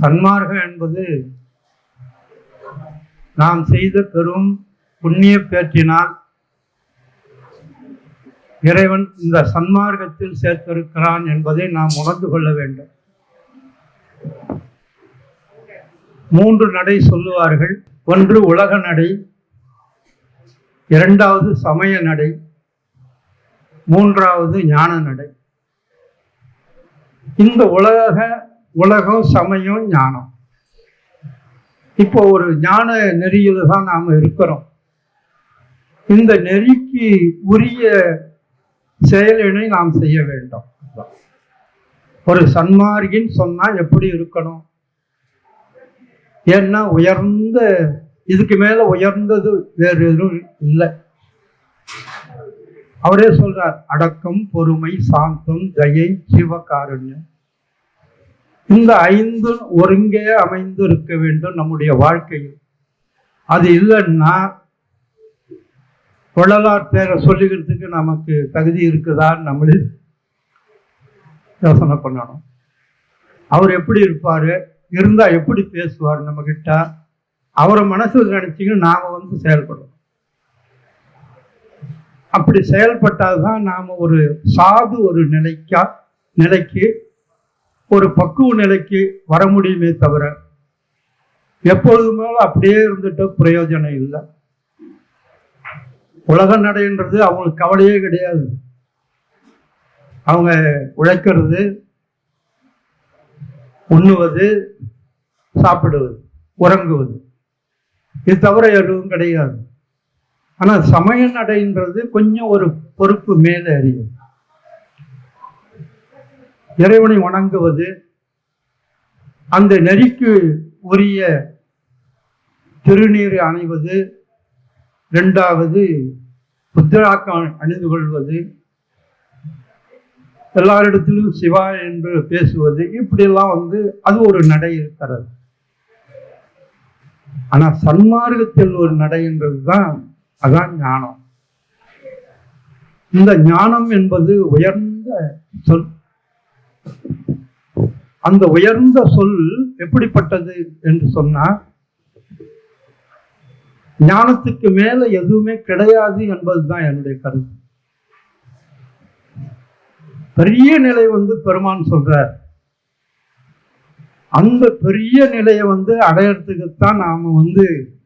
சன்மார்க்கம் என்பது நாம் செய்த பெரும் புண்ணிய பேற்றினால் இறைவன் இந்த சன்மார்க்கத்தில் சேர்த்திருக்கிறான் என்பதை நாம் உணர்ந்து கொள்ள வேண்டும். மூன்று நடை சொல்லுவார்கள். ஒன்று உலக நடை இரண்டாவது சமய நடை மூன்றாவது ஞான நடை. இந்த உலக உலகம் சமயம் ஞானம். இப்போ ஒரு ஞான நெறியில் தான் நாம இருக்கிறோம். இந்த நெறிக்கு உரிய செயலினை நாம் செய்ய வேண்டும். ஒரு சன்மார்கின்னு சொன்னா எப்படி இருக்கணும்? ஏன்னா உயர்ந்த இதுக்கு மேல உயர்ந்தது வேறு எதுவும் இல்லை. அவரே சொல்றார் அடக்கம் பொறுமை சாந்தம் தயை சிவகாருண்யம். இந்த ஐந்து ஒருங்கே அமைந்து இருக்க வேண்டும் நம்முடைய வாழ்க்கையில். அது இல்லைன்னா வள்ளலார் பேரை சொல்லிக்கிறதுக்கு நமக்கு தகுதி இருக்குதான்னு நம்மளே யோசனை பண்ணணும். அவர் எப்படி இருப்பார்? இருந்தால் எப்படி பேசுவார் நம்மக்கிட்ட அவரை மனசில் நினச்சிக்கின்னு நாம் வந்து செயல்படணும் அப்படி செயல்பட்டால் தான் நாம் ஒரு சாது ஒரு நிலைக்கா நிலைக்கு ஒரு பக்குவ நிலைக்கு வர முடியுமே தவிர எப்பொழுதுமே அப்படியே இருந்துட்டு பிரயோஜனம் இல்லை. உலக நடைன்றது அவங்களுக்கு கவலையே கிடையாது. அவங்க உழைக்கிறது உண்ணுவது சாப்பிடுவது உறங்குவது. இது தவிர எதுவும் கிடையாது. ஆனால் சமய நடைன்றது கொஞ்சம் ஒரு பொறுப்பு மேலே அறியும். இறைவனை வணங்குவது அந்த நெறிக்கு உரிய திருநீர் அணைவது. ரெண்டாவது புத்திராக்கம் அணிந்து கொள்வது. எல்லாரிடத்திலும் சிவா என்று பேசுவது. இப்படியெல்லாம் வந்து அது ஒரு நடை இருக்கிறது. ஆனா சன்மார்க்கத்தில் ஒரு நடைன்றது தான் அதான் ஞானம். இந்த ஞானம் என்பது உயர்ந்த சொல் அந்த உயர்ந்த சொல் எப்படிப்பட்டது என்று சொன்னா ஞானத்துக்கு மேல எதுவுமே கிடையாது என்பதுதான் என்னுடைய கருத்து. பெரிய நிலை வந்து பெருமான் சொல்றார். அந்த பெரிய நிலையை வந்து அடையறதுக்குத்தான் நாம வந்து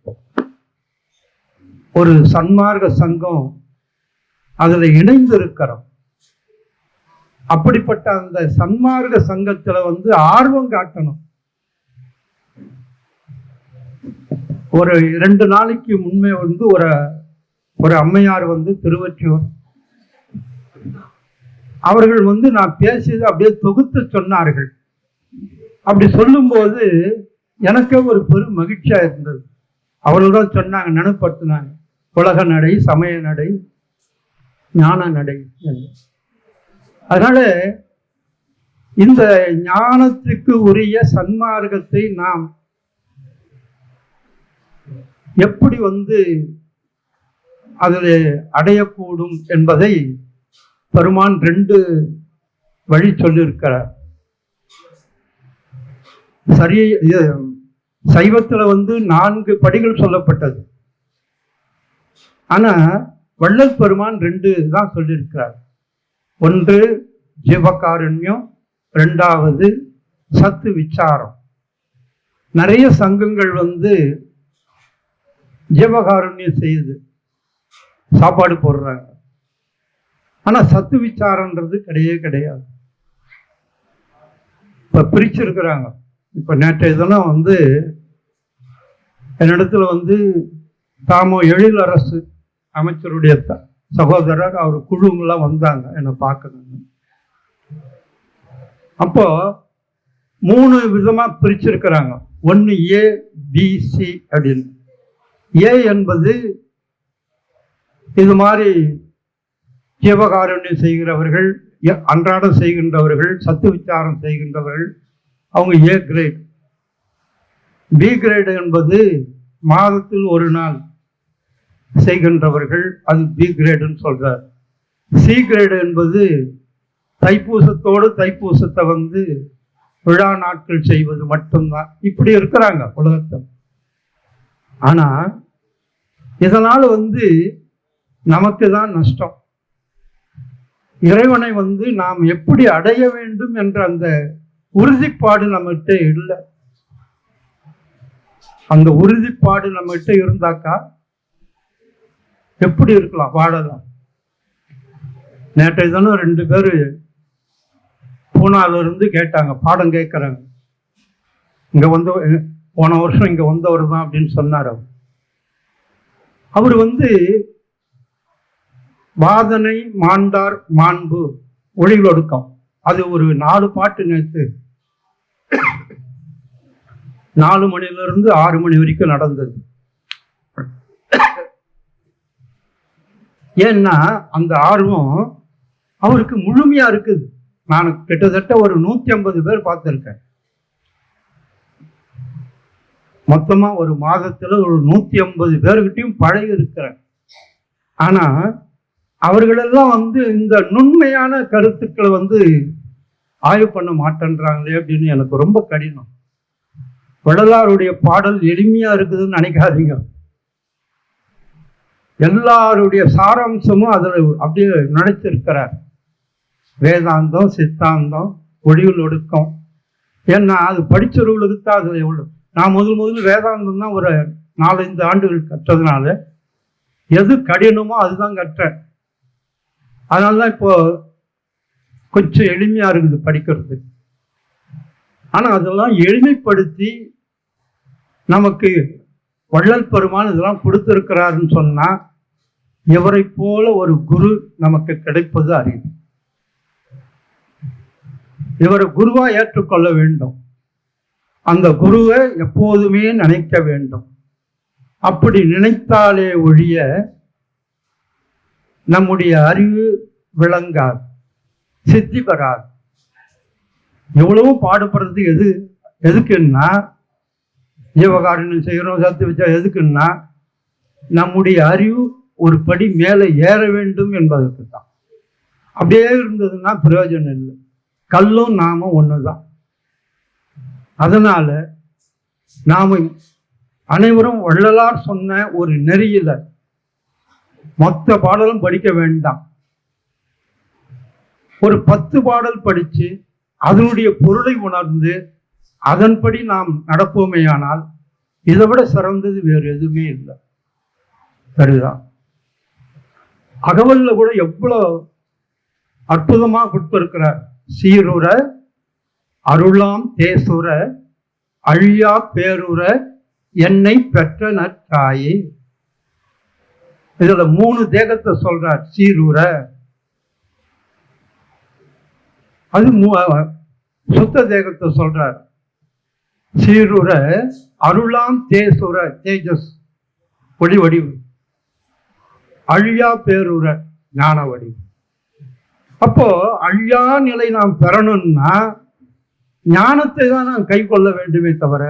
ஒரு சன்மார்க்க சங்கம் அதுல இணைந்து இருக்கிறோம் அப்படிப்பட்ட அந்த சன்மார்க்க சங்கத்துல வந்து ஆர்வம் காட்டணும். ஒரு ரெண்டு நாளைக்கு முன்மே வந்து ஒரு ஒரு அம்மையார் வந்து திருவற்றியூர். அவர்கள் வந்து நான் பேசியது அப்படியே தொகுத்து சொன்னார்கள். அப்படி சொல்லும்போது எனக்கே ஒரு பெரும் மகிழ்ச்சியா இருந்தது. அவர்கள் தான் சொன்னாங்க நினைப்படுத்தினாங்க. உலக நடை சமய நடை ஞான நடை. என்று. அதனால இந்த ஞானத்துக்கு உரிய சன்மார்க்கத்தை நாம் எப்படி வந்து அதில் அடையக்கூடும் என்பதை பெருமான் ரெண்டு வழி சொல்லியிருக்கிறார். சரி சைவத்தில் வந்து நான்கு படிகள் சொல்லப்பட்டது. ஆனா வள்ளல் பெருமான் ரெண்டு தான் சொல்லியிருக்கிறார். ஒன்று ஜீவகாருண்யம். ரெண்டாவது சத்து விச்சாரம் நிறைய சங்கங்கள் வந்து ஜீவகாருண்யம் செய்யுது. சாப்பாடு போடுறாங்க. ஆனால் சத்து விச்சாரன்றது கிடையவே கிடையாது. இப்போ பிரிச்சிருக்கிறாங்க. இப்போ நேற்றைய தினம் வந்து என்னிடத்துல வந்து தாமோ எழிலரசு அமைச்சருடைய தான் சகோதரர் அவர் குழுங்கெல்லாம் வந்தாங்க என்னை பார்க்கணும்னு. அப்போ மூணு விதமா பிரிச்சிருக்கிறாங்க. ஒன்று ஏ பி சி அப்படின்னு. ஏ என்பது இது மாதிரி ஜீவகாருண்யம் செய்கிறவர்கள் எ- அன்றாடம் செய்கின்றவர்கள் சத்து விசாரம் செய்கின்றவர்கள் அவங்க ஏ கிரேட் பி கிரேடு என்பது மாதத்தில் ஒரு நாள். செய்கின்றவர்கள் அது பி கிரேடுன்னு சொல்றார். சி கிரேடு என்பது தைப்பூசத்தோடு தைப்பூசத்தை வந்து விழா நாட்கள் செய்வது மட்டும்தான். இப்படி இருக்கிறாங்க உலகத்தில். ஆனா இதனால் வந்து நமக்கு தான் நஷ்டம். இறைவனை வந்து நாம் எப்படி அடைய வேண்டும் என்ற அந்த உறுதிப்பாடு நம்மகிட்ட இல்லை. அந்த உறுதிப்பாடு நம்மகிட்ட இருந்தாக்கா எப்படி இருக்கலாம்? வாழலாம் நேற்றைய தினம் ரெண்டு பேர் பூனால இருந்து கேட்டாங்க பாடம் கேட்கறாங்க இங்க வந்து போன வருஷம் இங்க வந்தவர் தான் அப்படின்னு சொன்னார் அவர். அவர் வந்து வாதனை மாண்டார் மாண்பு ஒளிவொடுக்கம். அது ஒரு நாலு பாட்டு நேற்று நாலு மணில இருந்து ஆறு மணி வரைக்கும் நடந்தது. ஏன்னா அந்த ஆர்வம் அவருக்கு முழுமையா இருக்குது. நான் கிட்டத்தட்ட ஒரு நூத்தி ஐம்பது பேர் பார்த்துருக்கேன். மொத்தமா ஒரு மாதத்துல ஒரு நூத்தி ஐம்பது பேர்கிட்டையும் பழகி இருக்கிறேன் ஆனா அவர்களெல்லாம் வந்து இந்த நுண்மையான கருத்துக்களை வந்து ஆய்வு பண்ண மாட்டேன்றாங்களே அப்படின்னு எனக்கு ரொம்ப கடினம். வள்ளலாருடைய பாடல் எளிமையா இருக்குதுன்னு நினைக்காதீங்க. எல்லாருடைய சாராம்சமும் அதில் அப்படியே நினைச்சிருக்கிறார் வேதாந்தம் சித்தாந்தம் ஒழிவில் ஒடுக்கம் ஏன்னா அது படிச்சவர்களுக்கு தான் அது எவ்வளோ நான் முதல் முதல் வேதாந்தம் தான் ஒரு நாலஞ்சு ஆண்டுகள் கற்றதுனால எது கடினமோ அதுதான் கற்றேன். அதனால தான் இப்போ கொஞ்சம் எளிமையாக இருக்குது படிக்கிறது. ஆனால் அதெல்லாம் எளிமைப்படுத்தி நமக்கு வள்ளல் பெருமான் இதெல்லாம் கொடுத்துருக்கிறாருன்னு சொன்னால் இவரை போல ஒரு குரு நமக்கு கிடைப்பது அறிவு. இவரை குருவா ஏற்றுக்கொள்ள வேண்டும். அந்த குருவை எப்போதுமே நினைக்க வேண்டும். அப்படி நினைத்தாலே ஒழிய நம்முடைய அறிவு விளங்காது சித்தி பெறாது எவ்வளவு பாடுபடுறது எது எதுக்குன்னா ஜீவகாரணம் செய்கிறோம் சத்து வச்சா எதுக்குன்னா நம்முடைய அறிவு ஒரு படி மேலே ஏற வேண்டும் என்பதற்கு தான். அப்படியே இருந்ததுன்னா பிரயோஜனம் இல்லை. கல்லும் நாமும் தான் அதனால நாம அனைவரும் வள்ளலார் சொன்ன ஒரு நெறியில மொத்த பாடலும் படிக்க வேண்டாம். ஒரு பத்து பாடல் படித்து அதனுடைய பொருளை உணர்ந்து அதன்படி நாம் நடப்போமேயானால் இதை விட சிறந்தது வேறு எதுவுமே இல்லை. சரிதான். அகவலில் கூட எவ்வளோ அற்புதமாக கொடுத்திருக்கிறார் சீருற அருளாம் தேசுர அழியா பேருற என்னை பெற்ற நற்காயே இதுல மூணு தேகத்தை சொல்றார் சீருற. அது மூ- சுத்த தேகத்தை சொல்றார். சீருற அருளாம் தேசுர தேஜஸ் ஒளி வடிவு. அழியா பேருற ஞான வடிவு அப்போ அழியா நிலை நாம் பெறணும்னா ஞானத்தை தான் நாம் கை கொள்ள வேண்டுமே தவிர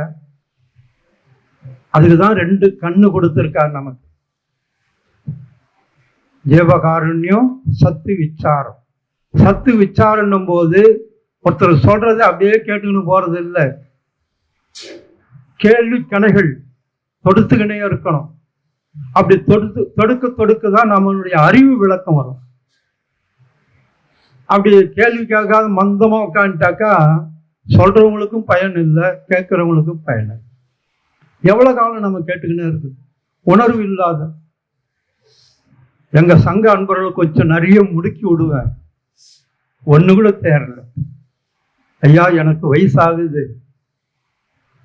அதுக்கு தான் ரெண்டு கண்ணு கொடுத்துருக்கார் நமக்கு. ஜீவகாருண்யம் சத்து விச்சாரம் சத்து விச்சாரண்ணும் போது ஒருத்தர் சொல்றதை அப்படியே கேட்டுக்கின்னு போறது இல்லை கேள்வி கணைகள் தொடுத்துக்கினே இருக்கணும். அப்படி தொடுத்து தொடுக்க தொடுக்க தான் நம்மளுடைய அறிவு விளக்கம் வரும். அப்படி கேள்வி கேட்காத மந்தமா உட்காந்துட்டாக்கா சொல்றவங்களுக்கும் பயன் இல்லை கேட்கறவங்களுக்கும் பயன் இல்லை. எவ்வளவு காலம் நம்ம கேட்டுக்கினே இருக்குது? உணர்வு இல்லாத. எங்க சங்க அன்பர்கள் கொஞ்சம் நிறைய முடுக்கி விடுவேன். ஒண்ணு கூட தேரல ஐயா எனக்கு வயசாகுது.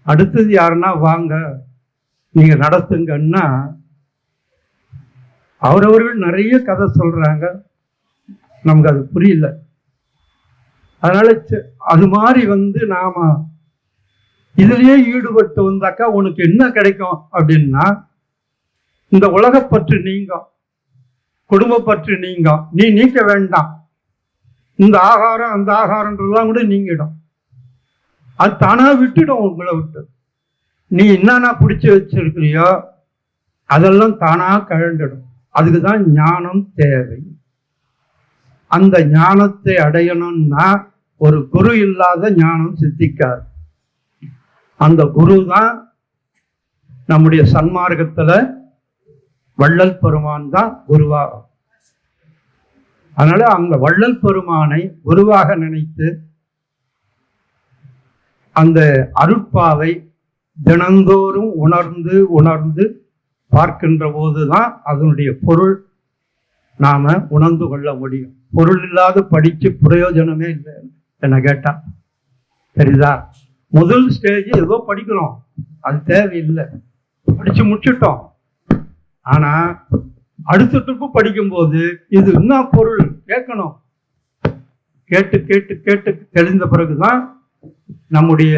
அடுத்தது யாருன்னா வாங்க. நீங்க நடத்துங்கன்னா அவரவர்கள் நிறைய கதை சொல்றாங்க. நமக்கு அது புரியல. அதனால அது மாதிரி வந்து நாம இதுலயே ஈடுபட்டு வந்தாக்கா உனக்கு என்ன கிடைக்கும் அப்படின்னா இந்த உலகப்பற்று நீங்கும். குடும்பப்பற்று நீங்கும். நீ நீக்க வேண்டாம். இந்த ஆகாரம் அந்த ஆகாரன்றதெல்லாம் கூட நீங்கிடும். அது தானா விட்டுடும் உங்களை விட்டு. நீ என்னென்ன பிடிச்சி வச்சிருக்கிறியோ அதெல்லாம் தானா கழண்டிடும். அதுக்கு தான் ஞானம் தேவை. அந்த ஞானத்தை அடையணும்னா ஒரு குரு இல்லாத ஞானம் சித்திக்காது. அந்த குரு தான் நம்முடைய சன்மார்க்கத்துல வள்ளல் பெருமான் தான் குருவாகும். அதனால அந்த வள்ளல் பெருமானை குருவாக நினைத்து அந்த அருட்பாவை தினந்தோறும் உணர்ந்து உணர்ந்து பார்க்கின்ற போதுதான் அதனுடைய பொருள் நாம் உணர்ந்து கொள்ள முடியும். பொருள் இல்லாத படித்து பிரயோஜனமே இல்லை என்னை கேட்டால் சரிதா முதல் ஸ்டேஜ் ஏதோ படிக்கிறோம். அது தேவையில்லை. படித்து முடிச்சிட்டோம். ஆனால் அடுத்த ட்ரிப்பு படிக்கும்போது இது என்ன பொருள்? கேட்கணும். கேட்டு கேட்டு கேட்டு தெளிந்த பிறகுதான் நம்முடைய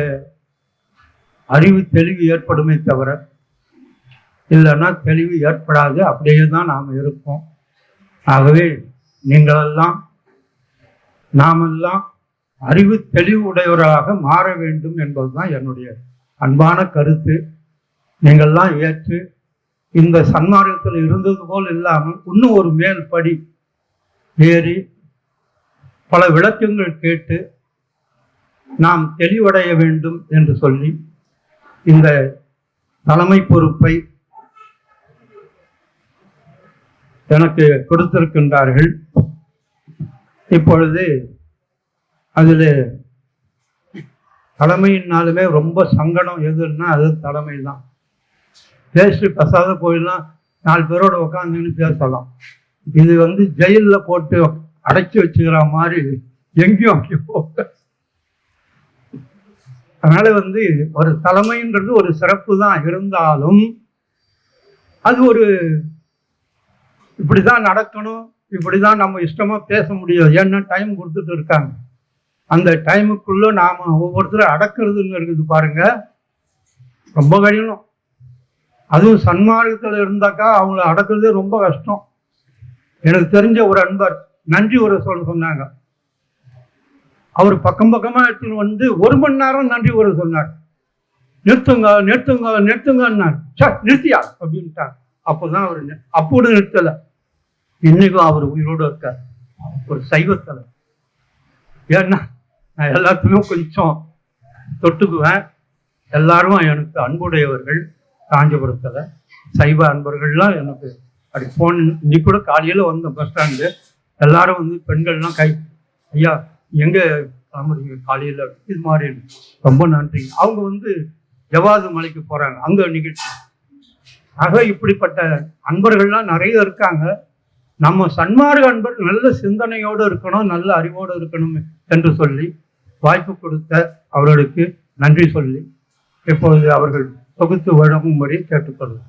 அறிவு தெளிவு ஏற்படுமே தவிர இல்லைன்னா தெளிவு ஏற்படாது. அப்படியே தான் நாம் இருப்போம். ஆகவே நீங்களெல்லாம் நாமெல்லாம் அறிவு தெளிவு உடையவராக மாற வேண்டும் என்பதுதான் என்னுடைய அன்பான கருத்து. நீங்கள்லாம் ஏற்று இந்த சன்மார்க்கத்தில் இருந்தது போல் இல்லாமல் இன்னும் ஒரு மேல் படி ஏறி பல விளக்கங்கள் கேட்டு நாம் தெளிவடைய வேண்டும் என்று சொல்லி இந்த தலைமை பொறுப்பை எனக்கு கொடுத்திருக்கின்றார்கள். இப்பொழுது அதில் தலைமையினாலுமே ரொம்ப சங்கடம். எதுன்னா அது தலைமை தான் பேசி பசாத போயிடலாம் நாலு பேரோட உட்காந்துன்னு பேசலாம். இது வந்து ஜெயிலில் போட்டு அடைச்சி வச்சுக்கிற மாதிரி எங்கேயும் அப்படி போக அதனால வந்து ஒரு தலைமைன்றது ஒரு சிறப்பு தான் இருந்தாலும் அது ஒரு இப்படி தான் நடக்கணும் இப்படி தான் நம்ம இஷ்டமாக பேச முடியும் ஏன்னா டைம் கொடுத்துட்டு இருக்காங்க. அந்த டைமுக்குள்ளே நாம ஒவ்வொருத்தரும் அடக்கிறதுன்னு இருக்குது பாருங்க. ரொம்ப கடினம். அதுவும் சன்மார்க்கத்தில் இருந்தாக்கா அவங்கள அடக்குறதே ரொம்ப கஷ்டம். எனக்கு தெரிஞ்ச ஒரு அன்பர் நன்றி ஒரு சொல்ல சொன்னாங்க. அவர் பக்கம் பக்கமாக எடுத்துன்னு வந்து ஒரு மணி நேரம் நன்றி ஒரு சொன்னார். நிறுத்துங்க நிறுத்துங்க நிறுத்துங்கன்னார். சார் நிறுத்தியா? அப்படின்ட்டார். அப்போதான் அவர் அப்போது நிறுத்தலை. இன்னைக்கும் அவர் உயிரோடு இருக்கார். ஒரு சைவத்தலை ஏன்னா நான் எல்லாத்துக்கும் கொஞ்சம் தொட்டுக்குவேன். எல்லாரும் எனக்கு அன்புடையவர்கள் காஞ்சிபுரத்தில் சைவ அன்பர்கள்லாம் எனக்கு அப்படி ஃபோன் இன்னைக்கு கூட காலையில் வந்த பஸ் ஸ்டாண்டு எல்லாரும் வந்து பெண்கள்லாம் கை ஐயா எங்கே கிளம்புறீங்க காலையில்? இது மாதிரி ரொம்ப நன்றி. அவங்க வந்து ஜவாது மலைக்கு போகிறாங்க அங்கே நிகழ்ச்சி ஆக இப்படிப்பட்ட அன்பர்கள்லாம் நிறைய இருக்காங்க. நம்ம சன்மார்க அன்பர் நல்ல சிந்தனையோடு இருக்கணும் நல்ல அறிவோடு இருக்கணும் என்று சொல்லி வாய்ப்பு கொடுத்த அவர்களுக்கு நன்றி சொல்லி இப்பொழுது அவர்கள் தொகுத்து வழங்கும்படி கேட்டுக்கொள்வோம்.